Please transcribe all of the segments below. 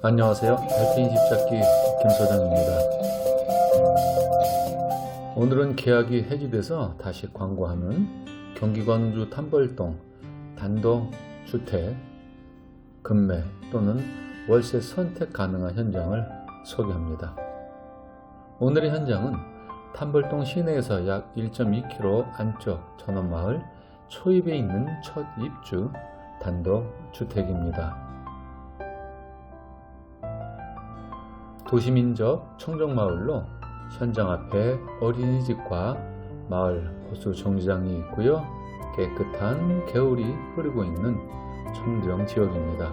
안녕하세요. 달팽이 집잡기 김소장입니다. 오늘은 계약이 해지돼서 다시 광고하는 경기 광주 탐벌동 단독 주택 급매 또는 월세 선택 가능한 현장을 소개합니다. 오늘의 현장은 탐벌동 시내에서 약 1.2km 안쪽 전원마을 초입에 있는 첫 입주 단독 주택입니다. 도시민적 청정마을로 현장 앞에 어린이집과 마을 호수 정류장이 있고요. 깨끗한 개울이 흐르고 있는 청정 지역입니다.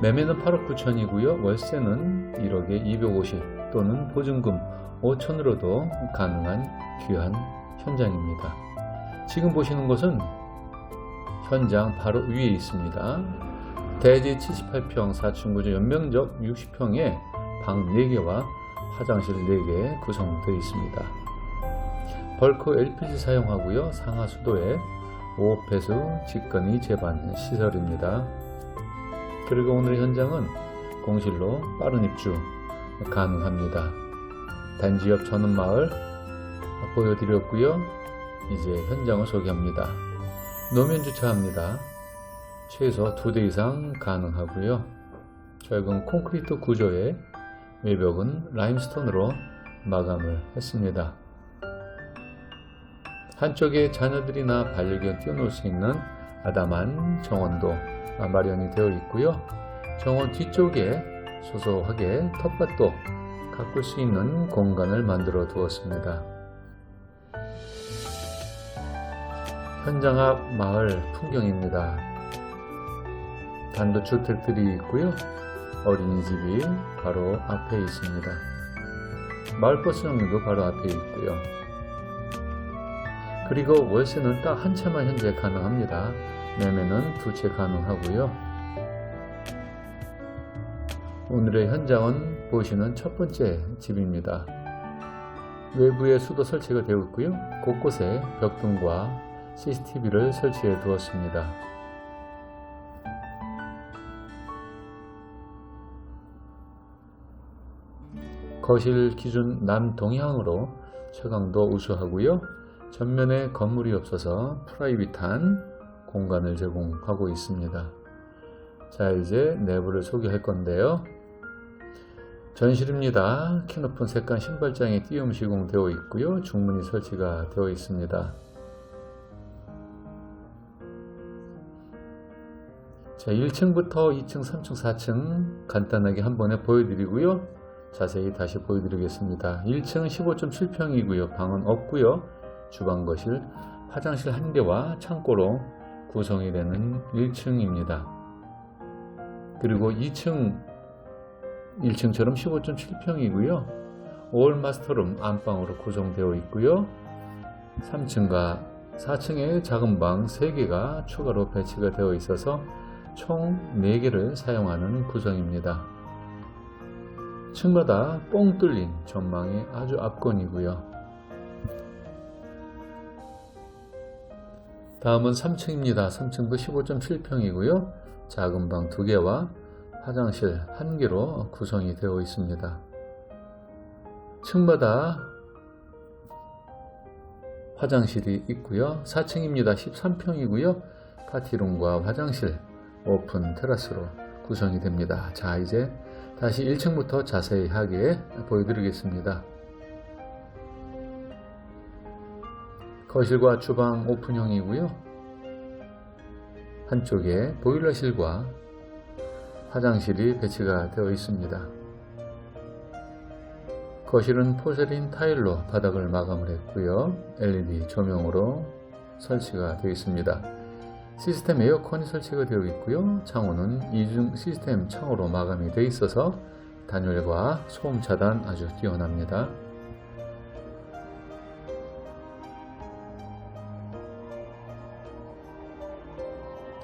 매매는 8억 9천이고요. 월세는 1억에 250 또는 보증금 5천으로도 가능한 귀한 현장입니다. 지금 보시는 곳은 현장 바로 위에 있습니다. 대지 78평 4층 구조 연면적 60평에 방 4개와 화장실 4개 구성되어 있습니다. 벌크 LPG 사용하고요. 상하수도에 5배수 직건이 재반 시설입니다. 그리고 오늘 현장은 공실로 빠른 입주 가능합니다. 단지 옆 전원마을 보여드렸고요. 이제 현장을 소개합니다. 노면 주차합니다. 최소 2대 이상 가능하고요. 최근 콘크리트 구조의 외벽은 라임스톤으로 마감을 했습니다. 한쪽에 자녀들이나 반려견 띄워놓을 수 있는 아담한 정원도 마련이 되어 있고요. 정원 뒤쪽에 소소하게 텃밭도 가꿀 수 있는 공간을 만들어 두었습니다. 현장 앞 마을 풍경입니다. 단독주택들이 있고요. 어린이집이 바로 앞에 있습니다. 마을버스 정류도 바로 앞에 있고요. 그리고 월세는 딱 한 채만 현재 가능합니다. 매매는 두 채 가능하고요. 오늘의 현장은 보시는 첫 번째 집입니다. 외부에 수도 설치가 되어 있고요. 곳곳에 벽등과 CCTV를 설치해 두었습니다. 거실 기준 남동향으로 채광도 우수하고요. 전면에 건물이 없어서 프라이빗한 공간을 제공하고 있습니다. 자, 이제 내부를 소개할 건데요. 전실입니다. 키높은 색감 신발장이 띄움 시공되어 있고요. 중문이 설치가 되어 있습니다. 자, 1층부터 2층, 3층, 4층 간단하게 한 번에 보여드리고요. 자세히 다시 보여드리겠습니다. 1층은 15.7평이고요. 방은 없고요. 주방, 거실, 화장실 한 개와 창고로 구성이 되는 1층입니다. 그리고 2층 1층처럼 15.7평이고요. 올 마스터룸 안방으로 구성되어 있고요. 3층과 4층에 작은 방 3개가 추가로 배치가 되어 있어서 총 4개를 사용하는 구성입니다. 층마다 뻥 뚫린 전망이 아주 압권이고요. 다음은 3층입니다. 3층도 15.7평이고요. 작은 방 2개와 화장실 1개로 구성이 되어 있습니다. 층마다 화장실이 있고요. 4층입니다. 13평이고요. 파티룸과 화장실 오픈 테라스로 구성이 됩니다. 자, 이제 다시 1층부터 자세하게 보여드리겠습니다. 거실과 주방 오픈형이고요. 한쪽에 보일러실과 화장실이 배치가 되어 있습니다. 거실은 포세린 타일로 바닥을 마감을 했고요. LED 조명으로 설치가 되어 있습니다. 시스템 에어컨이 설치가 되어 있고요. 창호는 이중 시스템 창호로 마감이 되어 있어서 단열과 소음 차단 아주 뛰어납니다.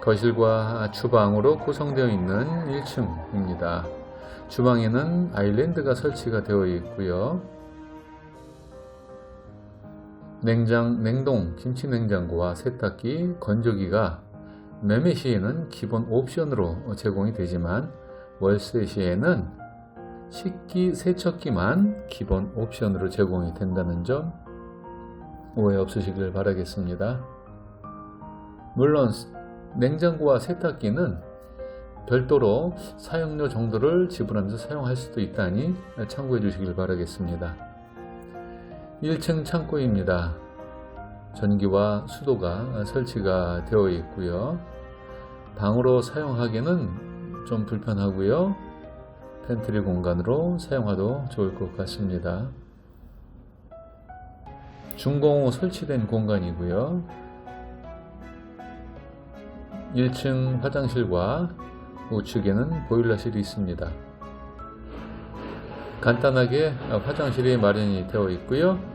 거실과 주방으로 구성되어 있는 1층입니다. 주방에는 아일랜드가 설치가 되어 있고요. 냉장, 냉동, 김치 냉장고와 세탁기, 건조기가 매매 시에는 기본 옵션으로 제공이 되지만 월세 시에는 식기 세척기만 기본 옵션으로 제공이 된다는 점 오해 없으시길 바라겠습니다. 물론 냉장고와 세탁기는 별도로 사용료 정도를 지불하면서 사용할 수도 있다니 참고해 주시길 바라겠습니다. 1층 창고입니다. 전기와 수도가 설치가 되어 있고요. 방으로 사용하기는 좀 불편하고요. 팬트리 공간으로 사용하도 좋을 것 같습니다. 중공호 설치된 공간이고요. 1층 화장실과 우측에는 보일러실이 있습니다. 간단하게 화장실이 마련이 되어 있고요.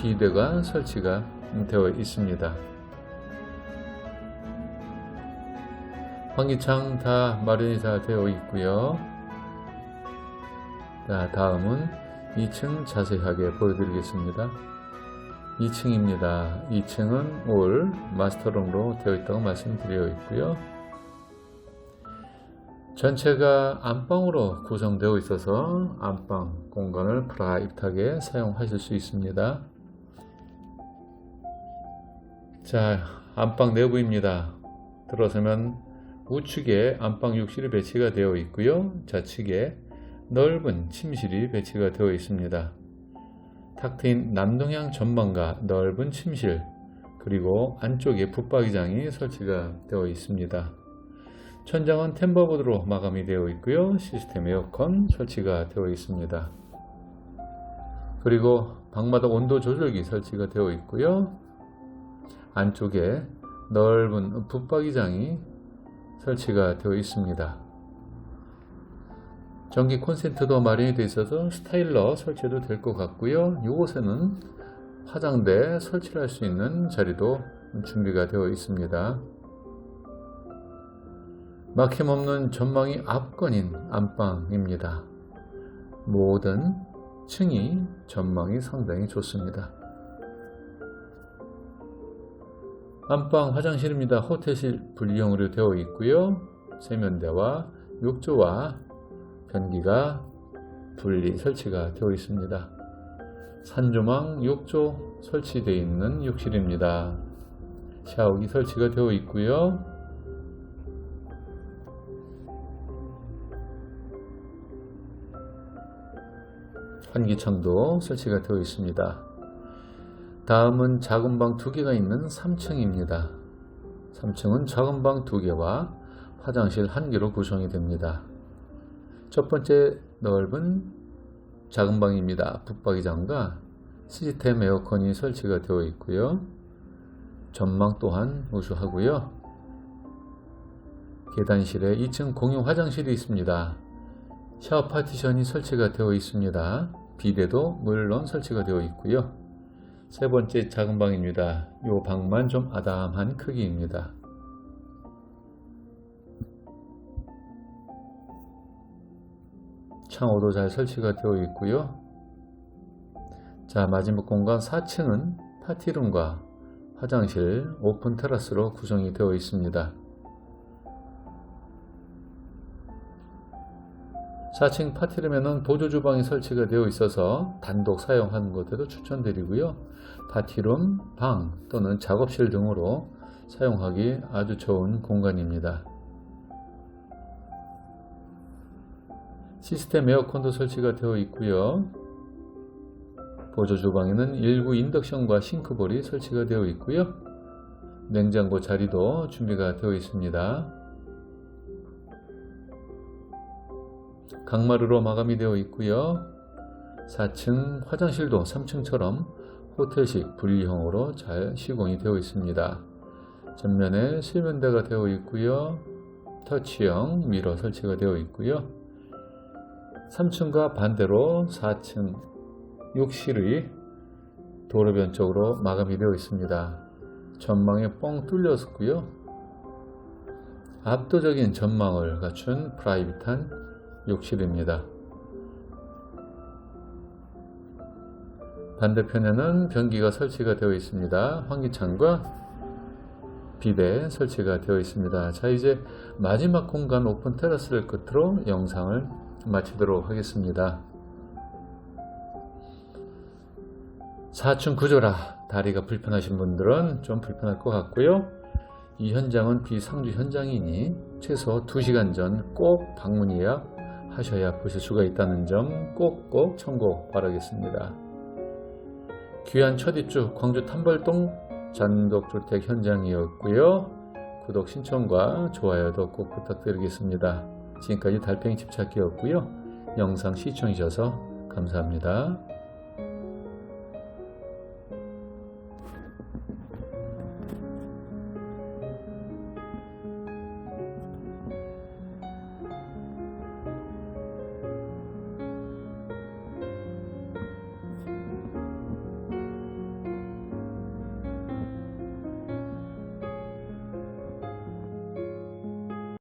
비데가 설치가 되어 있습니다. 환기창 다 마련이 다 되어 있고요. 자, 다음은 2층 자세하게 보여드리겠습니다. 2층입니다. 2층은 올 마스터룸으로 되어 있다고 말씀드려 있고요. 전체가 안방으로 구성되어 있어서 안방 공간을 프라이빗하게 사용하실 수 있습니다. 자, 안방 내부입니다. 들어서면 우측에 안방 욕실이 배치가 되어 있고요. 좌측에 넓은 침실이 배치가 되어 있습니다. 탁 트인 남동향 전망과 넓은 침실 그리고 안쪽에 붙박이장이 설치가 되어 있습니다. 천장은 템버보드로 마감이 되어 있고요. 시스템 에어컨 설치가 되어 있습니다. 그리고 방마다 온도 조절기 설치가 되어 있고요. 안쪽에 넓은 붙박이장이 설치가 되어 있습니다. 전기 콘센트도 마련이 되어 있어서 스타일러 설치도 될 것 같고요. 이곳에는 화장대 설치를 할 수 있는 자리도 준비가 되어 있습니다. 막힘없는 전망이 압권인 안방입니다. 모든 층이 전망이 상당히 좋습니다. 안방 화장실입니다. 호텔실 분리형으로 되어 있고요. 세면대와 욕조와 변기가 분리 설치가 되어 있습니다. 산조망 욕조 설치되어 있는 욕실입니다. 샤워기 설치가 되어 있고요. 환기창도 설치가 되어 있습니다. 다음은 작은 방 두 개가 있는 3층입니다. 3층은 작은 방 두 개와 화장실 한 개로 구성이 됩니다. 첫 번째 넓은 작은 방입니다. 붙박이장과 시스템 에어컨이 설치가 되어 있고요. 전망 또한 우수하고요. 계단실에 2층 공용 화장실이 있습니다. 샤워 파티션이 설치가 되어 있습니다. 비데도 물론 설치가 되어 있고요. 세 번째 작은 방입니다. 이 방만 좀 아담한 크기입니다. 창호도 잘 설치가 되어 있고요. 자, 마지막 공간 4층은 파티룸과 화장실, 오픈 테라스로 구성이 되어 있습니다. 4층 파티룸에는 보조 주방이 설치가 되어 있어서 단독 사용하는 것에도 추천드리고요. 파티룸, 방 또는 작업실 등으로 사용하기 아주 좋은 공간입니다. 시스템 에어컨도 설치가 되어 있고요. 보조 주방에는 일부 인덕션과 싱크볼이 설치가 되어 있고요. 냉장고 자리도 준비가 되어 있습니다. 강마루로 마감이 되어 있고요. 4층 화장실도 3층처럼 호텔식 분리형으로 잘 시공이 되어 있습니다. 전면에 실면대가 되어 있고요. 터치형 미러 설치가 되어 있고요. 3층과 반대로 4층 욕실의 도로변 쪽으로 마감이 되어 있습니다. 전망이 뻥 뚫렸고요. 압도적인 전망을 갖춘 프라이빗한 욕실입니다. 반대편에는 변기가 설치가 되어 있습니다. 환기창과 비대 설치가 되어 있습니다. 자, 이제 마지막 공간 오픈 테라스를 끝으로 영상을 마치도록 하겠습니다. 4층 구조라 다리가 불편하신 분들은 좀 불편할 것 같고요. 이 현장은 비상주 현장이니 최소 2시간 전 꼭 방문 예약하셔야 보실 수가 있다는 점 꼭꼭 참고 바라겠습니다. 귀한 첫 입주 광주 탐벌동 잔독주택 현장이었고요. 구독 신청과 좋아요도 꼭 부탁드리겠습니다. 지금까지 달팽이 집착기였고요. 영상 시청해주셔서 감사합니다.